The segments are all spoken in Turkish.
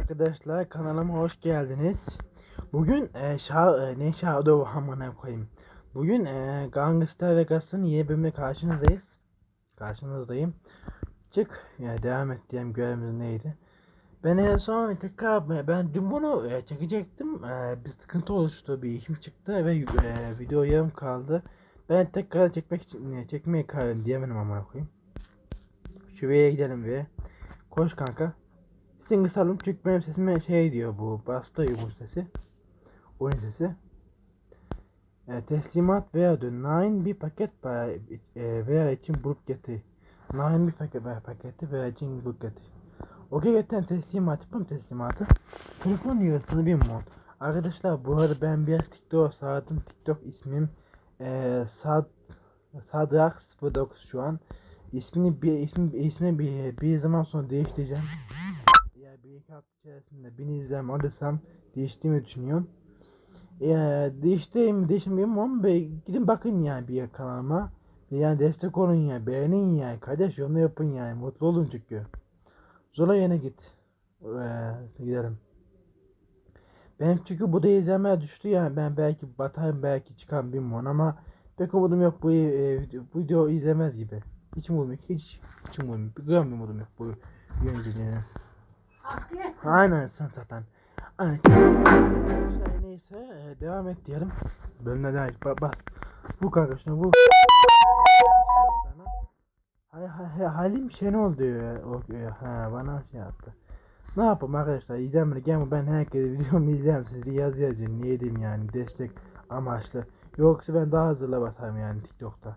Arkadaşlar kanalıma hoş geldiniz. Bugün e, şa e, ne Shadow amına koyayım. Bugün e, Gangster Vegas'ın yeni bölümüne karşınızdayız. Karşınızdayım. Çık yani devam et diyelim görevimiz neydi? Ben en son tekrar ben dün bunu e, çekecektim. E, bir sıkıntı oluştu bir işim çıktı ve e, video yarım kaldı. Ben tekrar çekmek için e, çekmeye karar diyemedim amına koyayım. Şuraya gidelim ve koş kanka. Kısalım çünkü benim sesime şey diyor bu bastı yumur sesi. Oyun sesi. E, teslimat veya diyor. Nine bir paket pa- e, veya için bulup getir. Nine bir paket veya paketi veya için bulup getir. Okey götten teslimat yapalım teslimatı. Telefon yuvasını bir mod. Arkadaşlar bu arada ben biraz TikTok sağladım. TikTok ismim e, Sad Sadrak 09 şu an. İsmini bir ismi ismi bir, bir zaman sonra değiştireceğim. İki hafta içerisinde beni izlem alırsam değiştiğimi düşünüyorum. Ya değiştireyim değiştirmeyeyim ama be, gidin bakın yani bir kanalıma. Yani destek olun ya beğenin yani kardeş onu yapın yani mutlu olun çünkü. Zola yine git. Ee, gidelim. Benim çünkü bu da izlenmeye düştü yani ben belki batarım belki çıkan bilmiyorum ama pek umudum yok bu, e, video, izlemez gibi. Hiç umudum yok hiç. Hiç umudum yok. Gram umudum yok bu yöneticinin. Aynen sen zaten. Aynen. Neyse devam et diyelim. Bölümde devam Bas. Bu kanka şuna bu. Hay, hay, halim şey ne oldu ya? O, ya, ha, bana şey yaptı. Ne yapayım arkadaşlar izlemeni gelme ben herkese videomu izleyeyim sizi yaz yazın diyeyim yani destek amaçlı. Yoksa ben daha hazırla basarım yani TikTok'ta.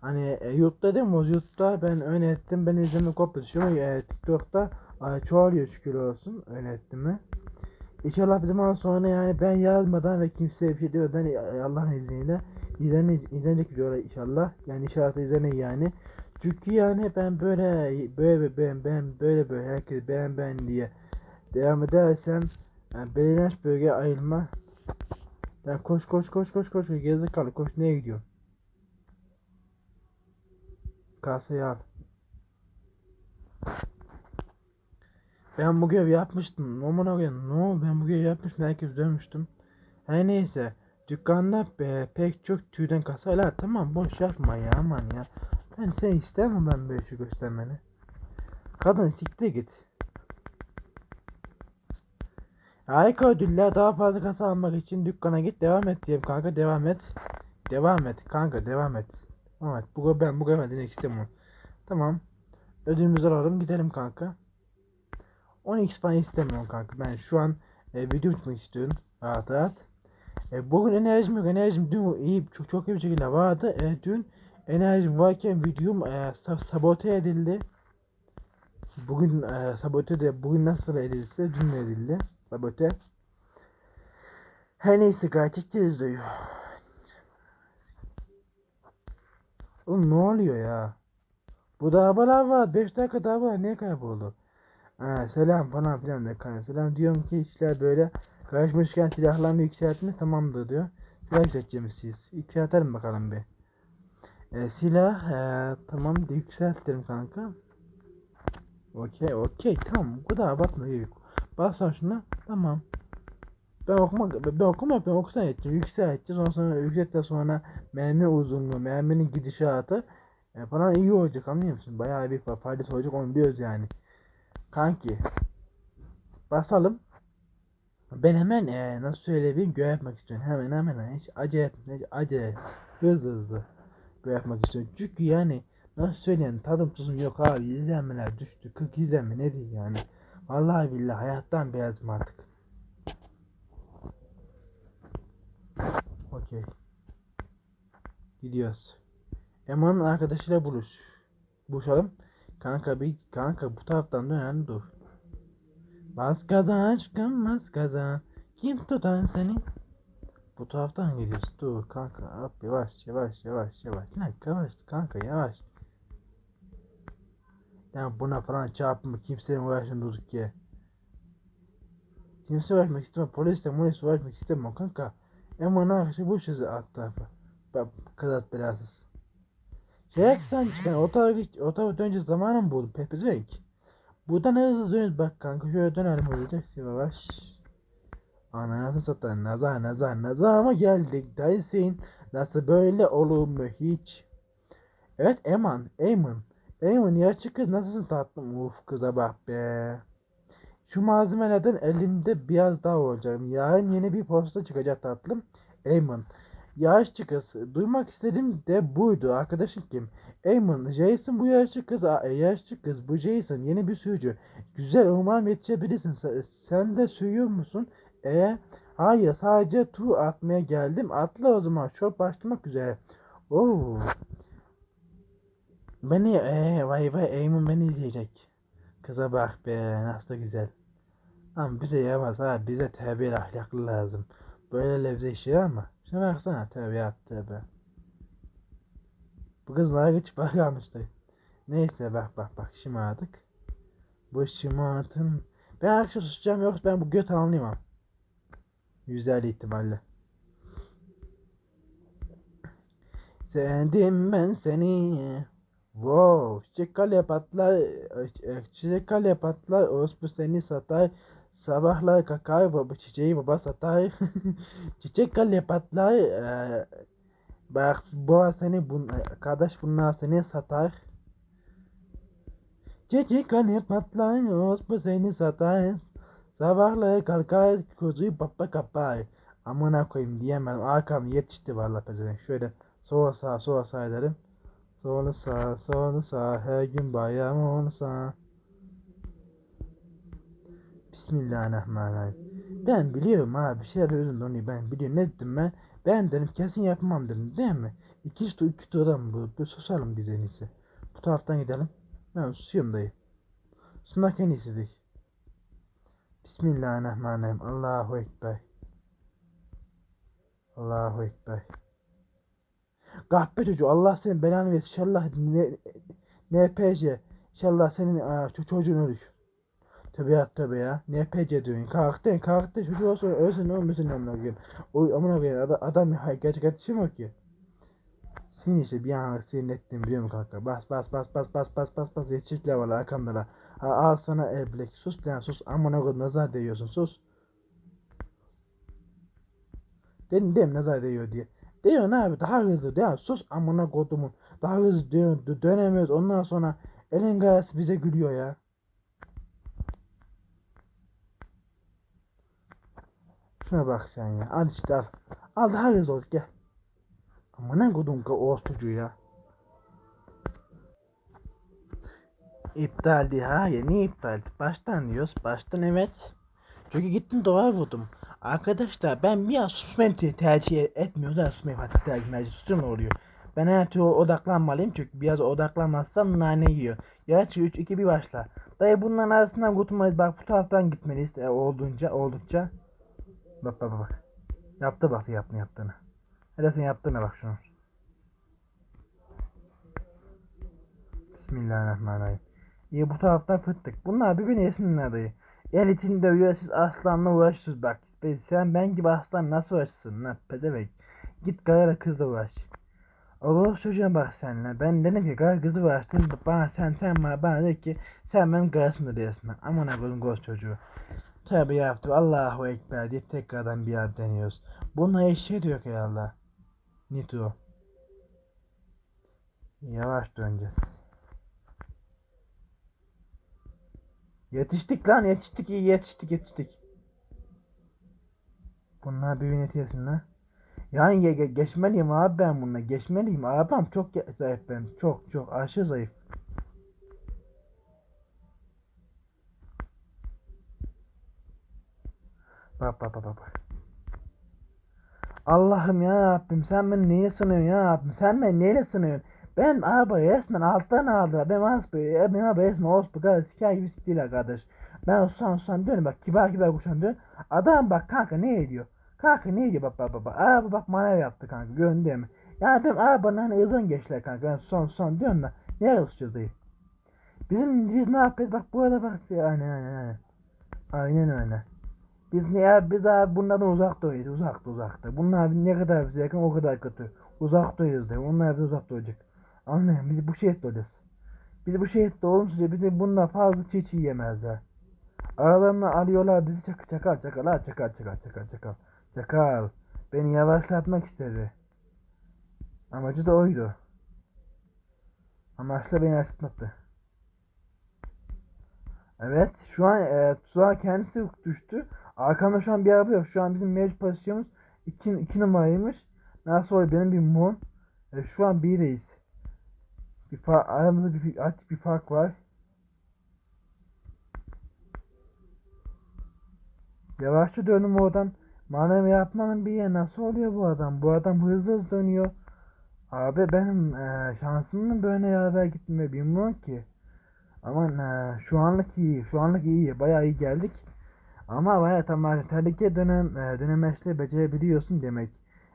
Hani e, YouTube'da değil mi? YouTube'da ben öğrettim. Ben izleme kopya düşüyorum. E, TikTok'ta e, çoğalıyor şükür olsun öğrettim mi. İnşallah bir zaman sonra yani ben yazmadan ve kimseye bir şey demeden Allah'ın izniyle izlene, izlenecek videolar inşallah. Yani inşallah da izlenir yani. Çünkü yani ben böyle böyle ben ben böyle böyle herkes beğen ben diye devam edersem yani belirlenmiş bölge ayrılma. Yani koş koş koş koş koş gezdik kalı koş neye gidiyor? Kasayı al. Ben bu görevi yapmıştım. Aman koyayım. Ne oldu? Ben bu görevi yapmıştım. Herkes dönmüştüm. Her neyse. Dükkanda e, pek çok tüyden kasayla tamam boş yapma ya aman ya. Ben sen istemem ben böyle şey göstermeni. Kadın siktir git. Harika ödüller daha fazla kasa almak için dükkana git devam et diyeyim kanka devam et. Devam et kanka devam et. Evet bu ben bu kadar demek istemiyorum. Tamam. Ödülümüzü alalım gidelim kanka. 10x falan istemiyorum kanka. Ben şu an e, video tutmak istiyorum. Rahat rahat. E, bugün enerjim yok. Enerjim dün iyi çok çok iyi bir şekilde vardı. E, dün enerjim varken videom e, sa- sabote edildi. Bugün e, sabote de bugün nasıl edilse dün edildi. Sabote. Her neyse gerçekçi izliyor. Oğlum ne oluyor ya? Bu da arabalar var. 5 dakika daha var. Niye kayboldu? Selam falan filan de kanka. Selam diyorum ki işler böyle karışmışken silahlarını yükseltme tamamdır diyor. Silah yükselteceğimiz siz. Yükseltelim bakalım bir. E, silah e, tamam da yükseltelim kanka. Okey okey tamam bu kadar abartma gerek. yok. Bas sen şuna tamam. Ben okuma ben okuma ben okusan yeteceğim. Yükselteceğiz ondan sonra yükselttikten sonra mermi uzunluğu, merminin gidişatı e, falan iyi olacak anlıyor musun? Bayağı bir faydası olacak onu biliyoruz yani. Kanki. Basalım. Ben hemen e, nasıl söyleyeyim görev yapmak istiyorum. Hemen hemen hiç acele etme, acele hızlı hızlı görev yapmak istiyorum. Çünkü yani nasıl söyleyeyim tadım tuzum yok abi izlenmeler düştü. 40 izlenme ne diyeyim yani. Vallahi billahi hayattan beyazım artık. Okey. Gidiyoruz. Eman'ın arkadaşıyla buluş. Buluşalım. Kanka bir kanka bu taraftan dönen dur. Bas gaza aşkım bas gaza. Kim tutan seni? Bu taraftan geliyorsun. Dur kanka hop yavaş yavaş yavaş yavaş. Lan yavaş kanka yavaş. Yani buna falan çarpma kimsenin uğraşın durduk ki. Kimse uğraşmak istemem. Polisle polis uğraşmak istemem kanka. Eman'ın arkadaşı bu sözü alt tarafa. Bak kadar belasız. Şey sen çıkan o tarafa o tarafa dönce zamanım buldum pepezenk. Buradan hızlı dönüyoruz bak kanka şöyle dönelim hızlıca yavaş. Ananı satan nazar nazar nazar ama geldik dersin. Nasıl böyle olur mu hiç? Evet Eman, Eamon. Eamon yaşlı kız nasılsın tatlım? Uf kıza bak be. Şu malzemelerden elimde biraz daha olacak. Yarın yeni bir posta çıkacak tatlım. Eamon. Yaşlı kız. Duymak istedim de buydu. Arkadaşın kim? Eamon. Jason bu yaşlı kız. Aa, yaşlı kız. Bu Jason. Yeni bir sürücü. Güzel umarım yetişebilirsin. Sen, de sürüyor musun? E hayır sadece tur atmaya geldim. Atla o zaman. Şop başlamak üzere. Oo. Beni ee, vay vay Eamon beni izleyecek. Kıza bak be nasıl da güzel. Ama bize yaramaz ha bize terbiyeli ahlaklı lazım. Böyle levze işi ama. Şuna baksana tövbe tövbe. Bu kızlar hiç bakmamıştı. Neyse bak bak bak şımardık. Bu şımartın. Ben akşam susacağım yoksa ben bu göt anlayamam. Yüzde ihtimalle. Sevdim ben seni. Wow, çiçek kale patlar, çiçek kale patlar, orospu seni satar, sabahlar kakar, baba çiçeği baba satar, çiçek kale patlar, bak baba seni, bun, kardeş bunlar seni satar. Çiçek kale patlar, orospu seni satar, sabahlar kalkar, kuzuyu baba kapar. Amına koyayım diyemem, arkam yetişti vallahi pezevenk. Şöyle sola sağa sola sağa edelim. Solu sağ, solu sağ, her gün bayram onu sağ. Bismillahirrahmanirrahim. Ben biliyorum abi şeyler özüm onu ben biliyorum ne dedim ben. Ben dedim kesin yapmam dedim değil mi? İki tur iki turdan bu. Bir susalım biz en iyisi. Bu taraftan gidelim. Ben susuyorum dayı. Sunmak en iyisidir. Bismillahirrahmanirrahim. Allahu Ekber. Allahu Ekber. Kahpe çocuğu Allah senin belanı versin. İnşallah NPC. İnşallah senin çocuğun ölür. Tabi ya tabi ya. NPC diyorsun. Kalktın kalktın çocuğu olsun ölsün ölmesin amına koyayım. O amına koyayım adam, adam hay, gerçek yetişemiyor ki. Seni işte bir an sinir ettim biliyor musun kanka? Bas bas bas bas bas bas bas bas yetişikler var arkamda Ha, al sana eblek. Sus lan sus. Amına koyayım nazar değiyorsun sus. Dedim dedim nazar değiyor diye. Diyor abi daha hızlı diyor. Sus amına kodumun. Daha hızlı diyor. Dönemiyoruz. Ondan sonra elin gayesi bize gülüyor ya. Şuna bak sen ya. Al işte al. Al daha hızlı ol gel. Amına kodum ka o çocuğu ya. İptaldi hayır niye iptaldi? Baştan diyoruz. Baştan evet. Çünkü gittim duvar vurdum. Arkadaşlar ben biraz susmayı te- tercih etmiyorum da susmayı hatta tercih tercih susuyorum oluyor. Ben her türlü odaklanmalıyım çünkü biraz odaklanmazsam nane yiyor. Yarış 3 2 bir başla. Dayı bunların arasından kurtulmalıyız. Bak bu taraftan gitmeliyiz e, olduğunca oldukça. Bak bak bak. Yaptı bak yaptığını yaptığını. Hele sen yaptığına bak şunu. Bismillahirrahmanirrahim. İyi bu taraftan fıttık. Bunlar birbirini yesinler dayı. Elitini dövüyor siz aslanla uğraşıyorsunuz bak. Sen ben gibi aslan nasıl uğraşırsın lan pezevenk. Git karıyla kızla uğraş. Olur çocuğa bak senle. Ben dedim ki karı kızı uğraştın. Bana sen sen bana, bana dedi ki sen benim karısını diyorsun. Aman koyayım göz çocuğu. Tabi yaptı. Allahu Ekber deyip tekrardan bir yer deniyoruz. Bununla diyor ki Allah. Nitro. Yavaş döneceğiz. Yetiştik lan yetiştik iyi yetiştik yetiştik. Bunlar bir ünite yesin lan. Yani ge- ge- geçmeliyim abi ben bununla geçmeliyim abim çok zayıf ben çok çok aşırı zayıf. Bak bak bak bak. Allah'ım ya Rabbim sen beni neye sınıyorsun ya Rabbim sen beni neyle sınıyorsun? Ben araba resmen alttan aldılar. Ben araba, ben araba resmen bu kadar siker gibi siktiler kardeş. Ben usan usan dönüyorum bak kibar kibar kuşan dön. Adam bak kanka ne ediyor? Kanka ne ediyor bak bak bak. Araba bak manev yaptı kanka gördün değil mi? Yani benim arabanın hani hızını geçtiler kanka. Ben son son diyorum da. Nereye uçacağız dayı? Bizim biz ne yapıyoruz? Bak bu arada bak. Aynen aynen aynen. Aynen öyle. Biz ne ya biz abi bunlardan uzak duruyoruz. Uzakta uzakta. Bunlar ne kadar bize yakın o kadar kötü. Uzak duruyoruz de. Onlar bize uzak duracak. Anlayın biz bu şehirde olacağız. Biz bu şehirde olunca bizi bundan fazla çiğ çiğ yemezler. Aralarına alıyorlar bizi çakal çakal çakal çakal çakal çakal çakal çakal. Beni yavaşlatmak istedi. Amacı da oydu. Amaçla beni yavaşlatmaktı. Evet şu an e, tuzağa kendisi düştü. Arkamda şu an bir araba yok. Şu an bizim mevcut pozisyonumuz 2, 2 numaraymış. Nasıl oluyor benim bir mon. E, şu an birdeyiz. Bir fa aramızda bir, artık bir fark var. Yavaşça döndüm oradan. Manevi yapmanın bir yeri nasıl oluyor bu adam? Bu adam hızlı hızlı dönüyor. Abi benim e, şansım mı böyle beraber gitme bilmiyorum ki. Ama e, şu anlık iyi. Şu anlık iyi. Bayağı iyi geldik. Ama bayağı tamam. Tehlike dönem e, dönemeçle becerebiliyorsun demek.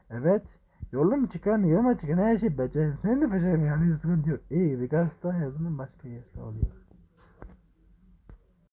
Evet. Yolun mu çıkan, yolun mu çıkan her şey becer. Sen de beceremiyorsun. Yani sıkıntı yok. İyi. Bir gazete yazının başka yeri oluyor.